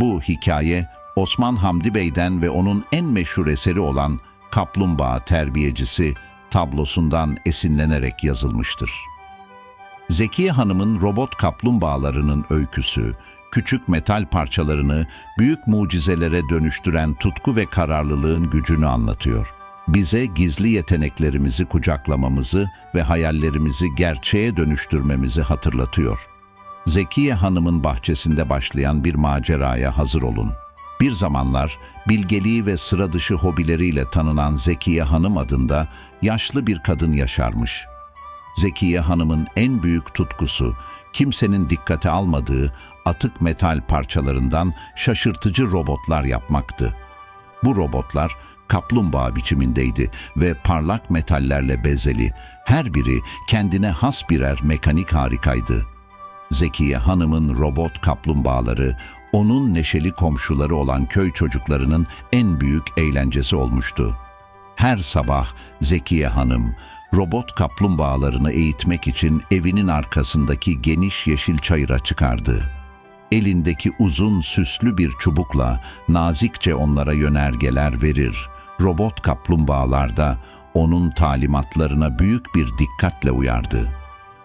Bu hikaye Osman Hamdi Bey'den ve onun en meşhur eseri olan Kaplumbağa Terbiyecisi tablosundan esinlenerek yazılmıştır. Zekiye Hanım'ın robot kaplumbağalarının öyküsü, küçük metal parçalarını büyük mucizelere dönüştüren tutku ve kararlılığın gücünü anlatıyor. Bize gizli yeteneklerimizi kucaklamamızı ve hayallerimizi gerçeğe dönüştürmemizi hatırlatıyor. Zekiye Hanım'ın bahçesinde başlayan bir maceraya hazır olun. Bir zamanlar bilgeliği ve sıra dışı hobileriyle tanınan Zekiye Hanım adında yaşlı bir kadın yaşarmış. Zekiye Hanım'ın en büyük tutkusu, kimsenin dikkate almadığı atık metal parçalarından şaşırtıcı robotlar yapmaktı. Bu robotlar kaplumbağa biçimindeydi ve parlak metallerle bezeli, her biri kendine has birer mekanik harikaydı. Zekiye Hanım'ın robot kaplumbağaları, onun neşeli komşuları olan köy çocuklarının en büyük eğlencesi olmuştu. Her sabah Zekiye Hanım, robot kaplumbağalarını eğitmek için evinin arkasındaki geniş yeşil çayıra çıkardı. Elindeki uzun süslü bir çubukla nazikçe onlara yönergeler verir. Robot kaplumbağalar da onun talimatlarına büyük bir dikkatle uyardı.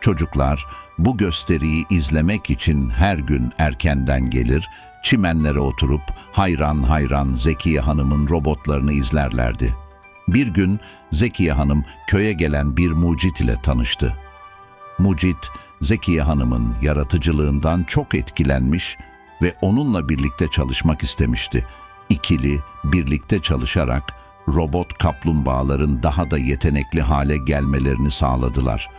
Çocuklar bu gösteriyi izlemek için her gün erkenden gelir, çimenlere oturup hayran hayran Zekiye Hanım'ın robotlarını izlerlerdi. Bir gün Zekiye Hanım köye gelen bir mucit ile tanıştı. Mucit, Zekiye Hanım'ın yaratıcılığından çok etkilenmiş ve onunla birlikte çalışmak istemişti. İkili birlikte çalışarak robot kaplumbağaların daha da yetenekli hale gelmelerini sağladılar.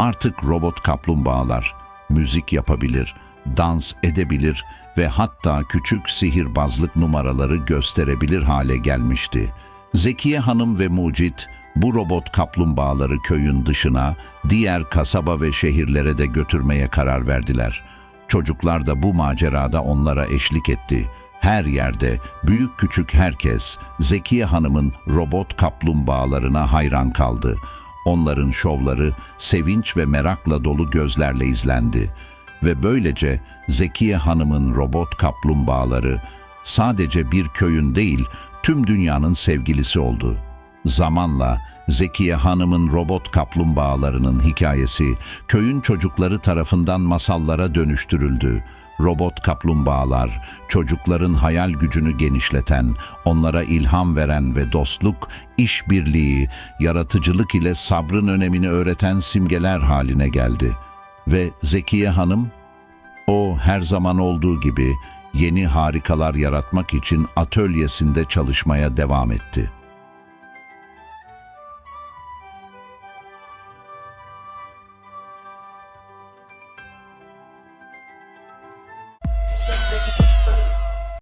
Artık robot kaplumbağalar müzik yapabilir, dans edebilir ve hatta küçük sihirbazlık numaraları gösterebilir hale gelmişti. Zekiye Hanım ve Mucit bu robot kaplumbağaları köyün dışına, diğer kasaba ve şehirlere de götürmeye karar verdiler. Çocuklar da bu macerada onlara eşlik etti. Her yerde, büyük küçük herkes, Zekiye Hanım'ın robot kaplumbağalarına hayran kaldı. Onların şovları sevinç ve merakla dolu gözlerle izlendi. Ve böylece Zekiye Hanım'ın robot kaplumbağaları sadece bir köyün değil, tüm dünyanın sevgilisi oldu. Zamanla Zekiye Hanım'ın robot kaplumbağalarının hikayesi köyün çocukları tarafından masallara dönüştürüldü. Robot kaplumbağalar, çocukların hayal gücünü genişleten, onlara ilham veren ve dostluk, işbirliği, yaratıcılık ile sabrın önemini öğreten simgeler haline geldi. Ve Zekiye Hanım, o her zaman olduğu gibi yeni harikalar yaratmak için atölyesinde çalışmaya devam etti.